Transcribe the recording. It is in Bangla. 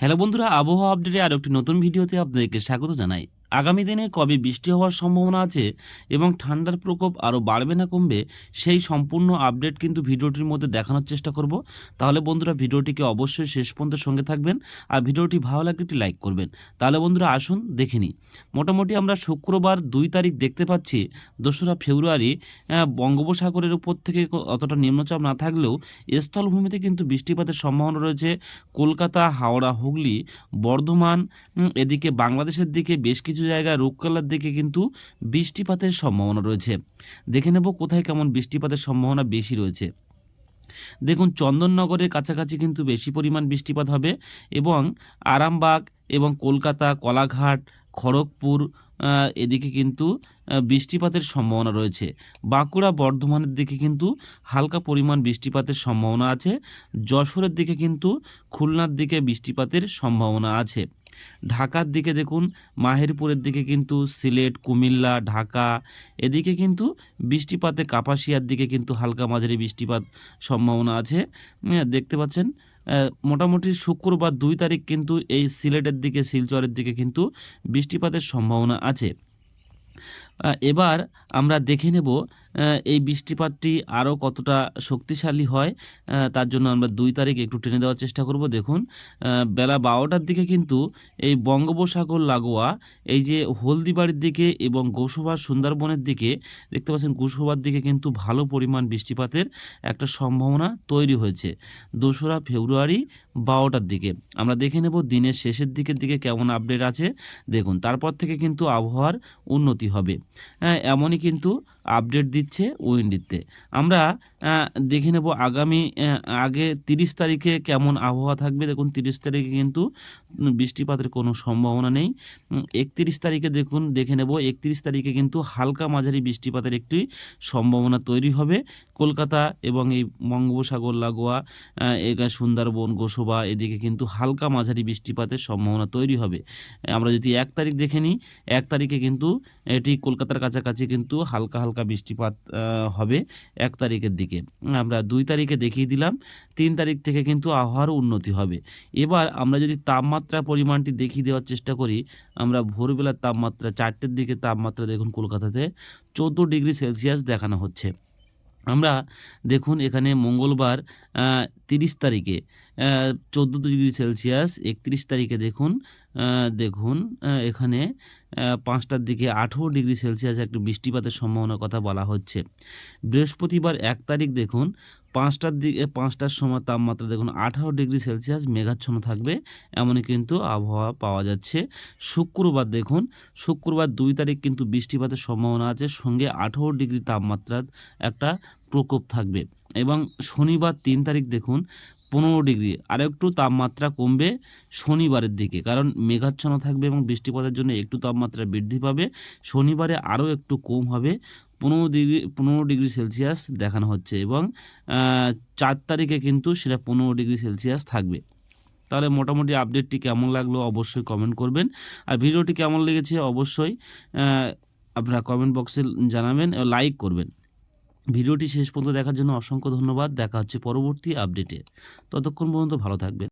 হ্যালো বন্ধুরা আবহাওয়া আপডেটে আরও একটি নতুন ভিডিওতে আপনাদেরকে স্বাগত জানাই। আগামী দিনে কবে বৃষ্টি হওয়ার সম্ভাবনা আছে এবং ঠান্ডার প্রকোপ আরও বাড়বে না কমবে, সেই সম্পূর্ণ আপডেট কিন্তু ভিডিওটির মধ্যে দেখানোর চেষ্টা করব। তাহলে বন্ধুরা, ভিডিওটিকে অবশ্যই শেষ পর্যন্ত সঙ্গে থাকবেন আর ভিডিওটি ভালো লাগলে একটি লাইক করবেন। তাহলে বন্ধুরা, আসুন দেখে নিই। মোটামুটি আমরা শুক্রবার দুই তারিখ দেখতে পাচ্ছি, দোসরা ফেব্রুয়ারি বঙ্গোপসাগরের উপর থেকে অতটা নিম্নচাপ না থাকলেও স্থলভূমিতে কিন্তু বৃষ্টিপাতের সম্ভাবনা রয়েছে। কলকাতা, হাওড়া, হুগলি, বর্ধমান এদিকে বাংলাদেশের দিকে বেশ কিছু জায়গায় রূপকালার দিকে কিন্তু বৃষ্টিপাতের সম্ভাবনা রয়েছে। দেখে নেব কোথায় কেমন বৃষ্টিপাতের সম্ভাবনা বেশি রয়েছে। দেখুন, চন্দননগরের কাছাকাছি কিন্তু বেশি পরিমাণ বৃষ্টিপাত হবে এবং আরামবাগ এবং কলকাতা, কলাঘাট খড়গপুর এদিকে কিন্তু বৃষ্টিপাতের সম্ভাবনা রয়েছে। বাঁকুড়া বর্ধমানের দিকে কিন্তু হালকা পরিমাণ বৃষ্টিপাতের সম্ভাবনা আছে। যশোরের দিকে কিন্তু খুলনার দিকে বৃষ্টিপাতের সম্ভাবনা আছে। ঢাকার দিকে দেখুন, মাহেরপুরের দিকে কিন্তু সিলেট, কুমিল্লা, ঢাকা, এদিকে কিন্তু বৃষ্টিপাতে কাপাসিয়ার দিকে কিন্তু হালকা মাঝারি বৃষ্টিপাত সম্ভাবনা আছে। দেখতে পাচ্ছেন মোটামুটি শুক্রবার দুই তারিখ কিন্তু এই সিলেটের দিকে শিলচরের দিকে কিন্তু বৃষ্টিপাতের সম্ভাবনা আছে। এবার আমরা দেখে নেব এই বৃষ্টিপাতটি আরও কতটা শক্তিশালী হয় তার জন্য আমরা দুই তারিখ একটু টেনে দেওয়ার চেষ্টা করব। দেখুন বেলা বারোটার দিকে কিন্তু এই বঙ্গোপসাগর লাগোয়া, এই যে হলদিবাড়ির দিকে এবং গোসবা সুন্দরবনের দিকে, দেখতে পাচ্ছেন গোসবার দিকে কিন্তু ভালো পরিমাণ বৃষ্টিপাতের একটা সম্ভাবনা তৈরি হয়েছে। দোসরা ফেব্রুয়ারি বারোটার দিকে। আমরা দেখে নেব দিনের শেষের দিকের দিকে কেমন আপডেট আছে। দেখুন, তারপর থেকে কিন্তু আবহাওয়ার উন্নতি হবে। এমনই কিন্তু আপডেট দিচ্ছে উইন্ডিতে আমরা দেখে নেব আগামী আগে তিরিশ তারিখে কেমন আবহাওয়া থাকবে। দেখুন, তিরিশ তারিখে কিন্তু বৃষ্টিপাতের কোনো সম্ভাবনা নেই। একত্রিশ তারিখে দেখুন, দেখে নেব একত্রিশ তারিখে কিন্তু হালকা মাঝারি বৃষ্টিপাতের একটি সম্ভাবনা তৈরি হবে। কলকাতা এবং এই বঙ্গোপসাগর, লাগোয়া এগা- সুন্দরবন, গোসবা এদিকে কিন্তু হালকা মাঝারি বৃষ্টিপাতের সম্ভাবনা তৈরি হবে। আমরা যদি এক তারিখ দেখে নিই, এক তারিখে কিন্তু এটি কলকাতার কাছাকাছি কিন্তু হালকা হালকা বৃষ্টিপাত হবে এক তারিখের দিকে। আমরা দুই তারিখে দেখিয়ে দিলাম, তিন তারিখ থেকে কিন্তু আবহাওয়ার উন্নতি হবে। এবার আমরা যদি তাপমাত্রা পরিমাণটি দেখিয়ে দেওয়ার চেষ্টা করি, আমরা ভোরবেলার তাপমাত্রা, চারটের দিকে তাপমাত্রা দেখুন কলকাতাতে চোদ্দ ডিগ্রি সেলসিয়াস দেখানো হচ্ছে। আমরা দেখুন এখানে মঙ্গলবার তিরিশ তারিখে চোদ্দ ডিগ্রি সেলসিয়াস, একত্রিশ তারিখে দেখুন দেখুন এখানে পাঁচটার দিকে আঠেরো ডিগ্রি সেলসিয়াস একটু বৃষ্টিপাতের সম্ভাবনার কথা বলা হচ্ছে। বৃহস্পতিবার এক তারিখ দেখুন, পাঁচটার দিকে পাঁচটার সময় তাপমাত্রা দেখুন আঠারো ডিগ্রি সেলসিয়াস, মেঘাচ্ছন্ন থাকবে, এমনই কিন্তু আবহাওয়া পাওয়া যাচ্ছে। শুক্রবার দেখুন, শুক্রবার দুই তারিখ কিন্তু বৃষ্টিপাতের সম্ভাবনা আছে, সঙ্গে আঠেরো ডিগ্রি তাপমাত্রার একটা প্রকোপ থাকবে। এবং শনিবার তিন তারিখ দেখুন পনেরো ডিগ্রি, আর একটু তাপমাত্রা কমবে শনিবারের দিকে, কারণ মেঘাচ্ছন্ন থাকবে এবং বৃষ্টিপাতের জন্য একটু তাপমাত্রা বৃদ্ধি পাবে। শনিবারে আরও একটু কম হবে, পনেরো ডিগ্রি পনেরো ডিগ্রি সেলসিয়াস দেখানো হচ্ছে এবং চার তারিখে কিন্তু সেটা পনেরো ডিগ্রি সেলসিয়াস থাকবে। তাহলে মোটামুটি আপডেটটি কেমন লাগল অবশ্যই কমেন্ট করবেন। আর ভিডিওটি কেমন লেগেছে অবশ্যই আপনারা কমেন্ট বক্সে জানাবেন, লাইক করবেন। ভিডিওটি শেষ পর্যন্ত দেখার জন্য অসংখ্য ধন্যবাদ। দেখা হচ্ছে পরবর্তী আপডেটে। ততক্ষণ পর্যন্ত ভালো থাকবেন।